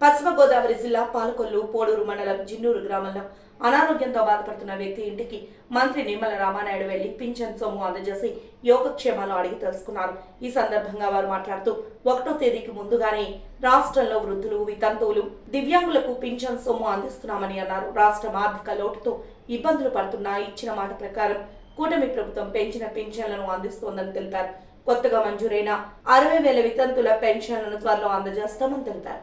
పశ్చిమ గోదావరి జిల్లా పాలకొల్లు పోడూరు మండలం జిన్నూరు గ్రామంలో అనారోగ్యంతో బాధపడుతున్న వ్యక్తి ఇంటికి మంత్రి నిమ్మల రామానాయుడు వెళ్ళి పింఛన్ సొమ్ము అందజేసి యోగక్షేమాలు అడిగి తెలుసుకున్నారు. ఈ సందర్భంగా వారు మాట్లాడుతూ ఒకటో తేదీకి ముందుగానే రాష్ట్రంలో వృద్ధులు వితంతువులు దివ్యాంగులకు పింఛన్ సొమ్ము అందిస్తున్నామని అన్నారు. రాష్ట్రం ఆర్థిక లోటుతో ఇబ్బందులు పడుతున్నా ఇచ్చిన మాట ప్రకారం కూటమి ప్రభుత్వం పెంచిన పింఛన్లను అందిస్తోందని తెలిపారు. కొత్తగా మంజూరైన అరవై వేల వితంతుల పెన్షన్లను త్వరలో అందజేస్తామని తెలిపారు.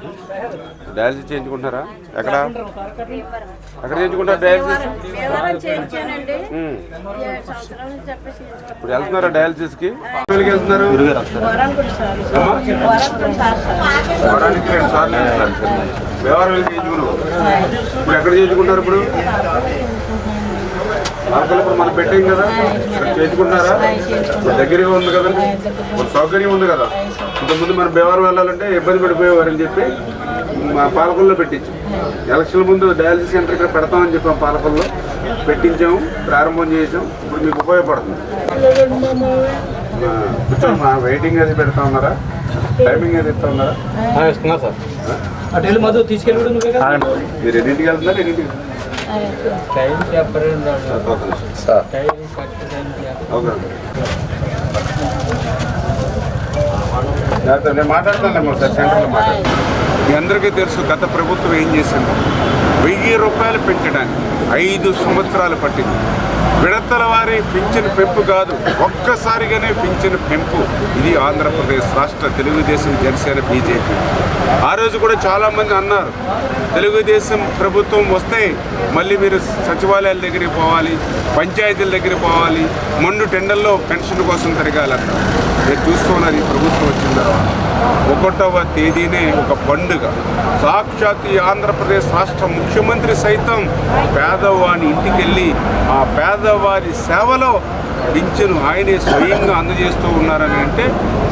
డయాలసిస్ చేయించుకుంటున్నారా? ఎక్కడ? ఎక్కడ చేయించుకుంటారు డయాలసిస్ ఇప్పుడు వెళ్తున్నారా డయాలసిస్కి వెళ్తున్నారు? వారానికి రెండు సార్లు. వ్యవహారం వెళ్ళి చేయించుకున్నావు ఇప్పుడు ఎక్కడ చేయించుకుంటారు ఇప్పుడు? ఇప్పుడు మనం పెట్టాం కదా. చేయించుకుంటున్నారా? ఇప్పుడు దగ్గరగా ఉంది కదా ఇప్పుడు సౌకర్యం ఉంది కదా. ఇంతకుముందు మనం బేవారం వెళ్ళాలంటే ఇబ్బంది పడిపోయేవారని చెప్పి మా పాలకొల్లో పెట్టించాం. ఎలక్షన్ ముందు డయాలసిస్ సెంటర్ ఇక్కడ పెడతామని చెప్పాం పాలకొల్లో. పెట్టించాము ప్రారంభం చేసాం ఇప్పుడు మీకు ఉపయోగపడుతుంది. మా వెయిటింగ్ అది పెడతా ఉన్నారా? టైమింగ్ అది ఇస్తా ఉన్నారా? ఇస్తున్నా సార్. తీసుకెళ్ళి మీరు ఎన్నింటికి వెళ్తున్నారు? ఎన్నింటికి? టైం సార్ టైం ఓకే నేను మాట్లాడతాను సార్ సెంటర్లో మాట్లాడతాను. మీ అందరికీ తెలుసు గత ప్రభుత్వం ఏం చేసింది? వెయ్యి రూపాయలు పెంచడానికి ఐదు సంవత్సరాలు పట్టింది. విడతల వారి పింఛన్ పెంపు కాదు ఒక్కసారిగానే పింఛన్ పెంపు. ఇది ఆంధ్రప్రదేశ్ రాష్ట్ర తెలుగుదేశం జనసేన బీజేపీ. ఆ రోజు కూడా చాలామంది అన్నారు తెలుగుదేశం ప్రభుత్వం వస్తే మళ్ళీ మీరు సచివాలయాల దగ్గరికి పోవాలి పంచాయతీల దగ్గరికి పోవాలి మొండు టెండర్లో పెన్షన్ కోసం తిరగాలన్నారు మీరు చూస్తున్నారు ఈ ప్రభుత్వం వచ్చిన తర్వాత. ఒకటవ తేదీనే ఒక పండుగ. సాక్షాత్ ఆంధ్రప్రదేశ్ రాష్ట్ర ముఖ్యమంత్రి సైతం పేదవాని ఇంటికి వెళ్ళి ఆ పేదవారి సేవలో పింఛను ఆయనే స్వయంగా అందజేస్తూ ఉన్నారని అంటే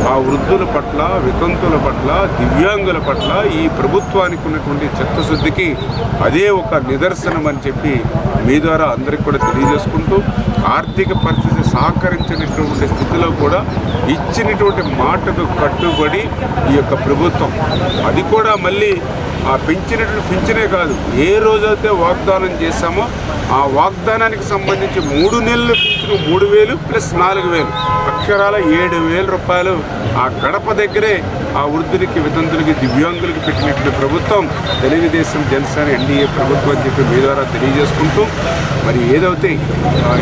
ఆ వృద్ధుల పట్ల వితంతుల పట్ల దివ్యాంగుల పట్ల ఈ ప్రభుత్వానికి ఉన్నటువంటి చిత్తశుద్ధికి అదే ఒక నిదర్శనం అని చెప్పి మీ ద్వారా అందరికి కూడా తెలియజేసుకుంటూ ఆర్థిక పరిస్థితి సహకరించినటువంటి స్థితిలో కూడా ఇచ్చినటువంటి మాటకు కట్టుబడి ఈ యొక్క ప్రభుత్వం. అది కూడా మళ్ళీ ఆ పెంచినట్లు పెంచినే కాదు. ఏ రోజైతే వాగ్దానం చేశామో ఆ వాగ్దానానికి సంబంధించి మూడు నెలలు పెంచిన మూడు వేలు ప్లస్ నాలుగు వేలు. అక్షరాల ఏడు వేల రూపాయలు ఆ గడప దగ్గరే ఆ వృద్ధులకి వితంతులకి దివ్యాంగులకి పెట్టినటువంటి ప్రభుత్వం. తెలుగుదేశం జనసేన ఎన్డీఏ ప్రభుత్వం అని చెప్పి మీ ద్వారా తెలియజేసుకుంటూ మరి ఏదైతే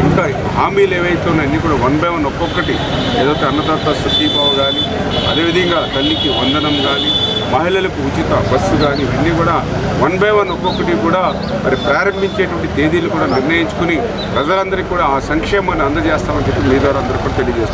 ఇంకా హామీలు ఏవైతే ఉన్నాయో అన్నీ కూడా వన్ బై వన్ ఒక్కొక్కటి. ఏదైతే అన్నదాత సుఖీభావ కానీ అదేవిధంగా తల్లికి వందనం కానీ మహిళలకు ఉచిత బస్సు కానీ ఇవన్నీ కూడా వన్ బై వన్ ఒక్కొక్కటి కూడా మరి ప్రారంభించేటువంటి తేదీలు కూడా నిర్ణయించుకుని ప్రజలందరికీ కూడా ఆ సంక్షేమాన్ని అందజేస్తామని చెప్పి మీ ద్వారా అందరూ కూడా తెలియజేస్తాం